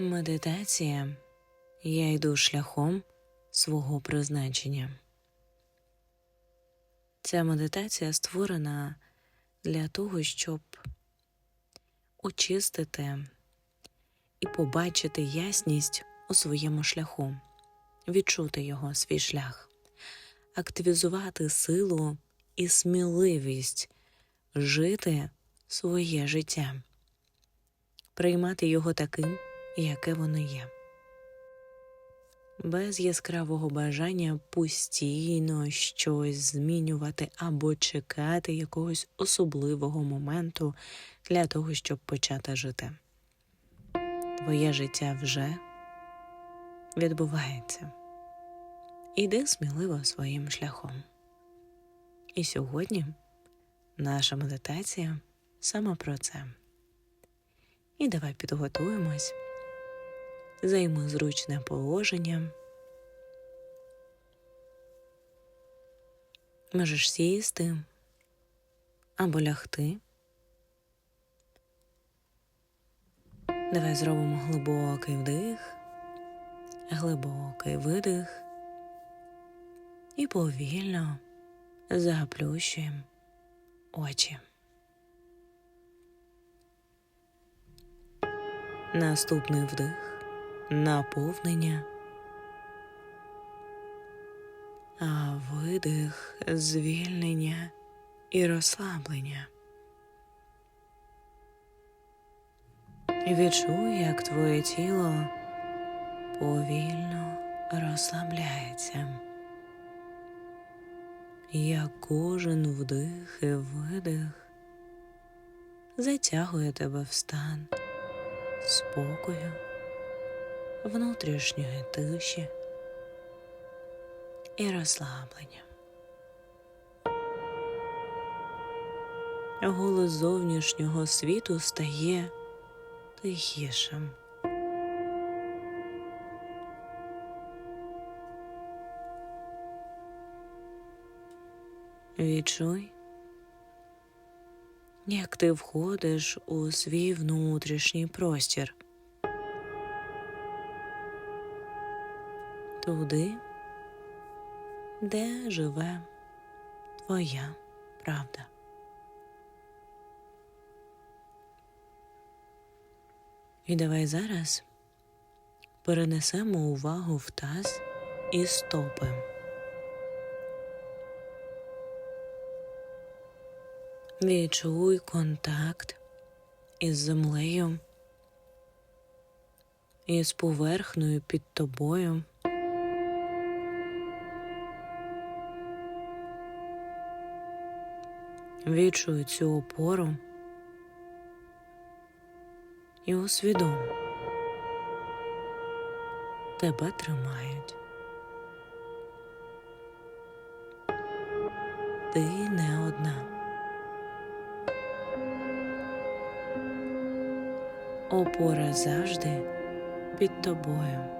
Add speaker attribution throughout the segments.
Speaker 1: Медитація я йду шляхом свого призначення. Ця медитація створена для того, щоб очистити і побачити ясність у своєму шляху, відчути його свій шлях, активізувати силу і сміливість жити своє життя, приймати його таким, яке воно є. Без яскравого бажання постійно щось змінювати або чекати якогось особливого моменту для того, щоб почати жити. Твоє життя вже відбувається. Іди сміливо своїм шляхом. І сьогодні наша медитація саме про це. І давай підготуємось, займи зручне положення. Можеш сісти або лягти. Давай зробимо глибокий вдих, глибокий видих і повільно заплющуємо очі. Наступний вдих, наповнення, а видих, звільнення і розслаблення. Відчуй, як твоє тіло повільно розслабляється, як кожен вдих і видих затягує тебе в стан спокою, внутрішньої тиші і розслаблення. Голос зовнішнього світу стає тихішим. Відчуй, як ти входиш у свій внутрішній простір. Туди, де живе твоя правда. І давай зараз перенесемо увагу в таз і стопи. Відчуй контакт із землею, із поверхнею під тобою. Відчуй цю опору і усвідом тебе тримають. Ти не одна. Опора завжди під тобою.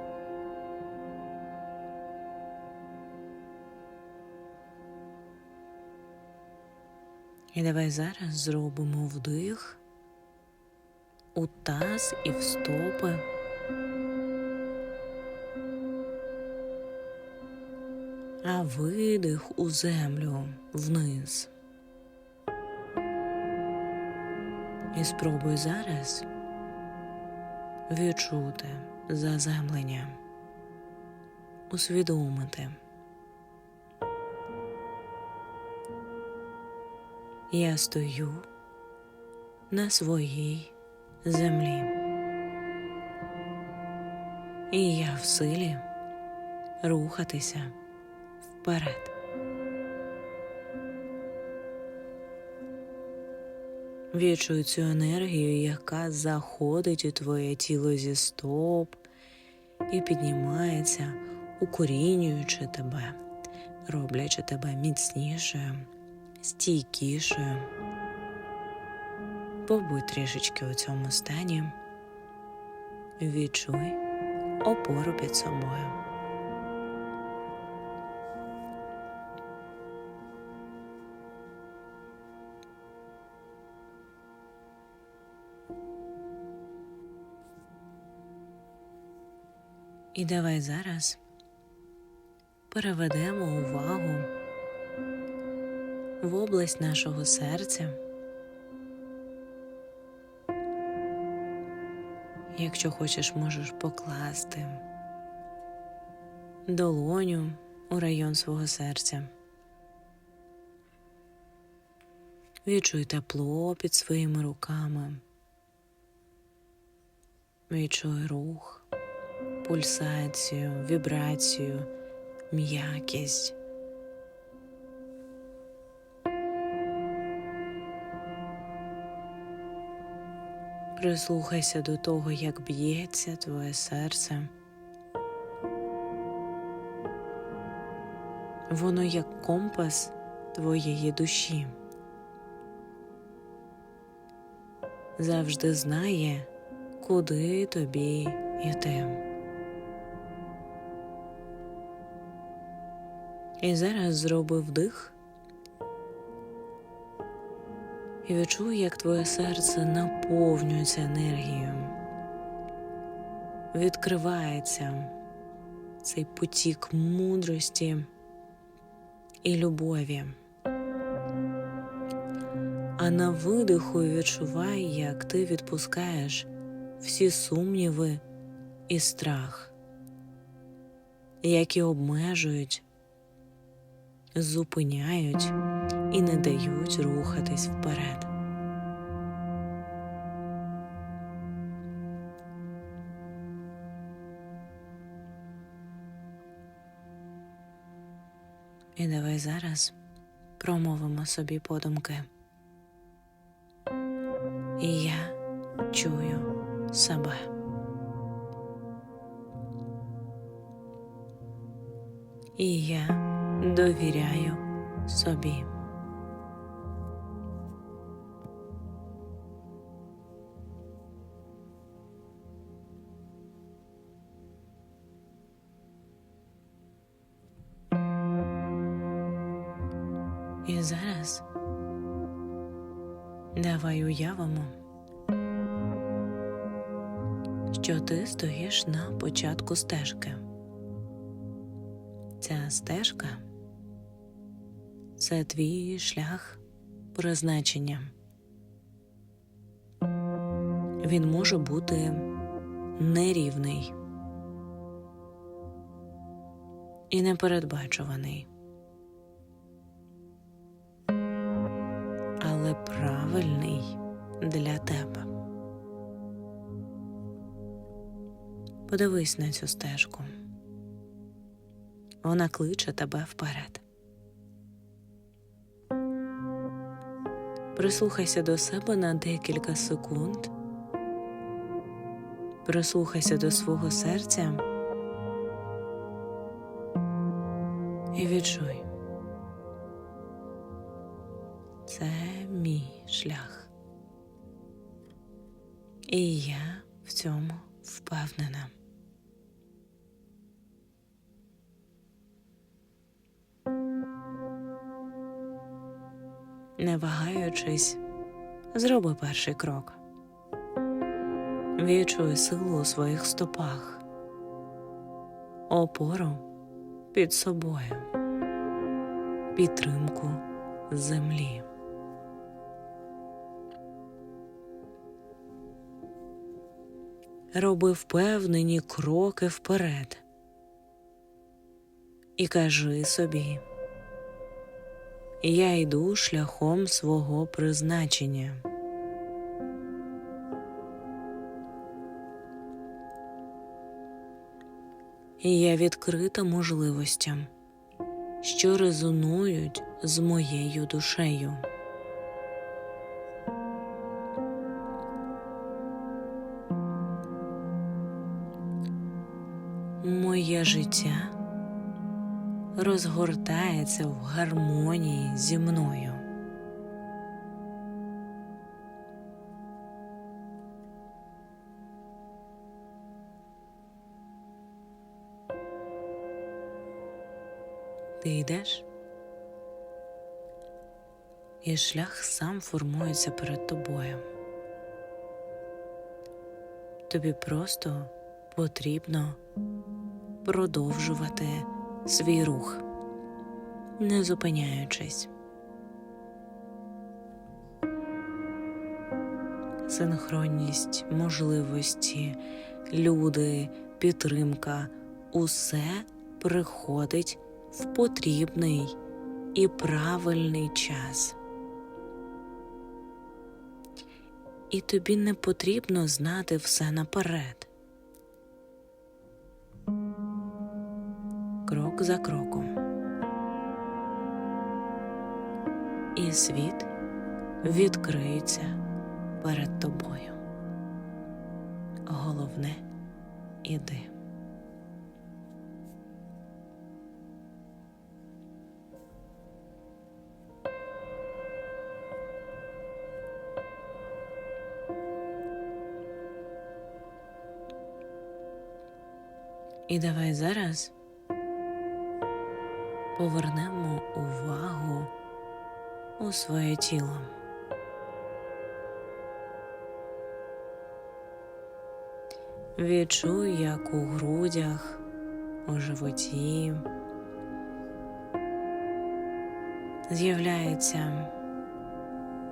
Speaker 1: І давай зараз зробимо вдих у таз і в стопи. А видих у землю вниз. І спробуй зараз відчути заземлення, усвідомити. Я стою на своїй землі. І я в силі рухатися вперед. Відчуй цю енергію, яка заходить у твоє тіло зі стоп і піднімається, укорінюючи тебе, роблячи тебе міцнішою, стійкішою. Побудь трішечки у цьому стані, відчуй опору під собою. І давай зараз переведемо увагу в область нашого серця. Якщо хочеш, можеш покласти долоню у район свого серця. Відчуй тепло під своїми руками. Відчуй рух, пульсацію, вібрацію, м'якість. Прислухайся до того, як б'ється твоє серце. Воно як компас твоєї душі. Завжди знає, куди тобі йти. І зараз зроби вдих і відчуй, як твоє серце наповнюється енергією, відкривається цей потік мудрості і любові. А на видиху відчувай, як ти відпускаєш всі сумніви і страх, які обмежують, зупиняють і не дають рухатись вперед. І давай зараз промовимо собі подумки. І я чую себе. І я довіряю собі. Зараз давай уявимо, що ти стоїш на початку стежки. Ця стежка це твій шлях призначення. Він може бути нерівний і непередбачуваний. Але правильний для тебе. Подивись на цю стежку. Вона кличе тебе вперед. Прислухайся до себе на декілька секунд. Прислухайся до свого серця зроби перший крок. Відчуй силу у своїх стопах, опору під собою, підтримку землі. роби впевнені кроки вперед і кажи собі, я йду шляхом свого призначення. Я відкрита можливостям, що резонують з моєю душею. моє життя розгортається в гармонії зі мною. Ти йдеш, і шлях сам формується перед тобою. Тобі просто потрібно продовжувати свій рух, не зупиняючись. Синхронність, можливості, люди, підтримка усе приходить в потрібний і правильний час. І тобі не потрібно знати все наперед. Крок за кроком. І світ відкриється перед тобою. Головне іди. І давай зараз повернемо увагу у своє тіло. Відчуй, як у грудях, у животі з'являється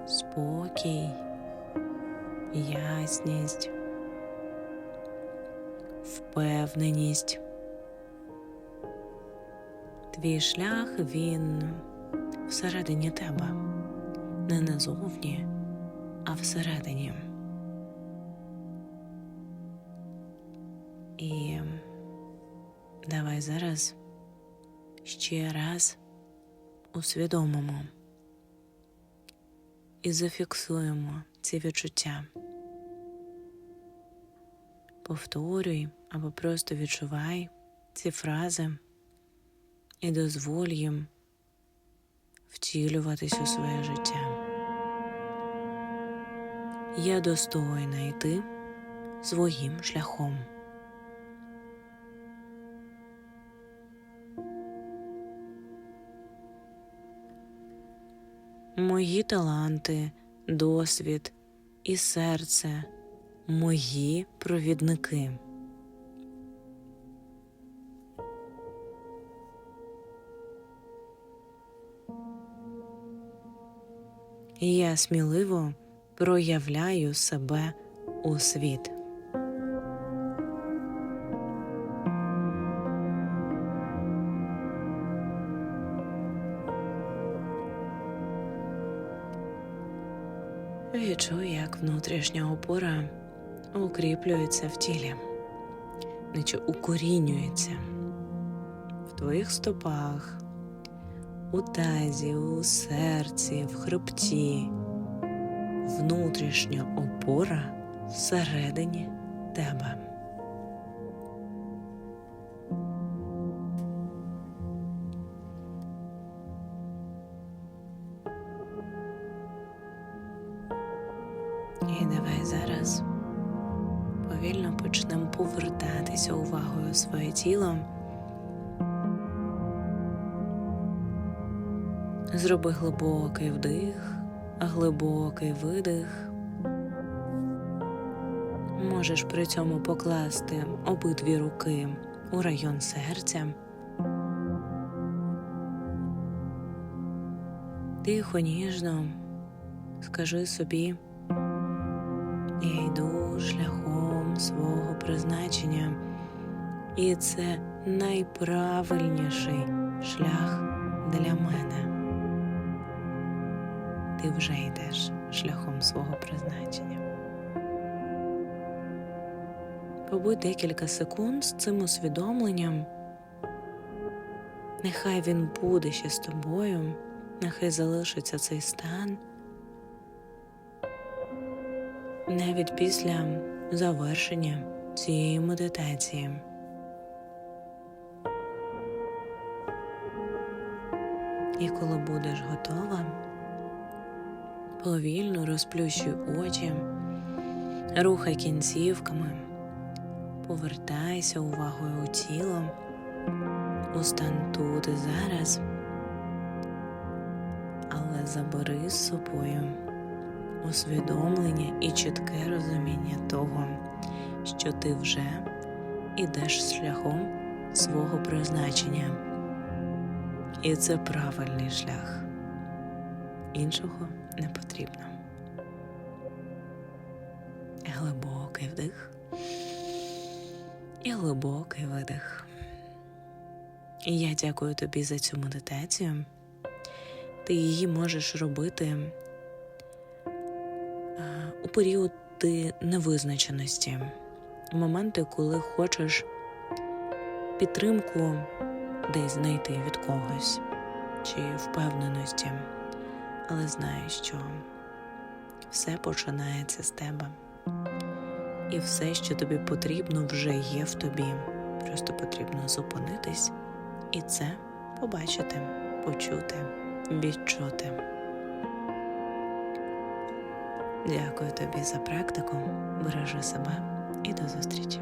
Speaker 1: спокій, ясність, впевненість. Твій шлях він всередині тебе, не назовні, а всередині. І давай зараз ще раз усвідомимо і зафіксуємо ці відчуття. Повторюй або просто відчувай ці фрази і дозволь їм втілюватись у своє життя. Я достойна йти своїм шляхом. Мої таланти, досвід і серце мої провідники. І я сміливо проявляю себе у світ. Відчуй, як внутрішня опора укріплюється в тілі, наче укорінюється в твоїх стопах, у тазі, у серці, в хребті, внутрішня опора всередині тебе. І давай зараз повільно почнемо повертатися увагою своє тіло. Зроби глибокий вдих, глибокий видих. Можеш при цьому покласти обидві руки у район серця. Тихо, ніжно скажи собі, я йду шляхом свого призначення, і це найправильніший шлях для мене. Ти вже йдеш шляхом свого призначення. Побудь декілька секунд з цим усвідомленням. Нехай він буде ще з тобою, нехай залишиться цей стан. Навіть після завершення цієї медитації. І коли будеш готова, повільно розплющуй очі, рухай кінцівками, повертайся увагою у тіло, у стан тут і зараз, але забери з собою усвідомлення і чітке розуміння того, що ти вже ідеш шляхом свого призначення. І це правильний шлях. Іншого не потрібно. Глибокий вдих і глибокий видих. І я дякую тобі за цю медитацію. Ти її можеш робити е, у періоди невизначеності, у моменти, коли хочеш підтримку десь знайти від когось чи впевненості, але знаєш, що все починається з тебе. І все, що тобі потрібно, вже є в тобі. Просто потрібно зупинитись і це побачити, почути, відчути. Дякую тобі за практику. Бережи себе і до зустрічі.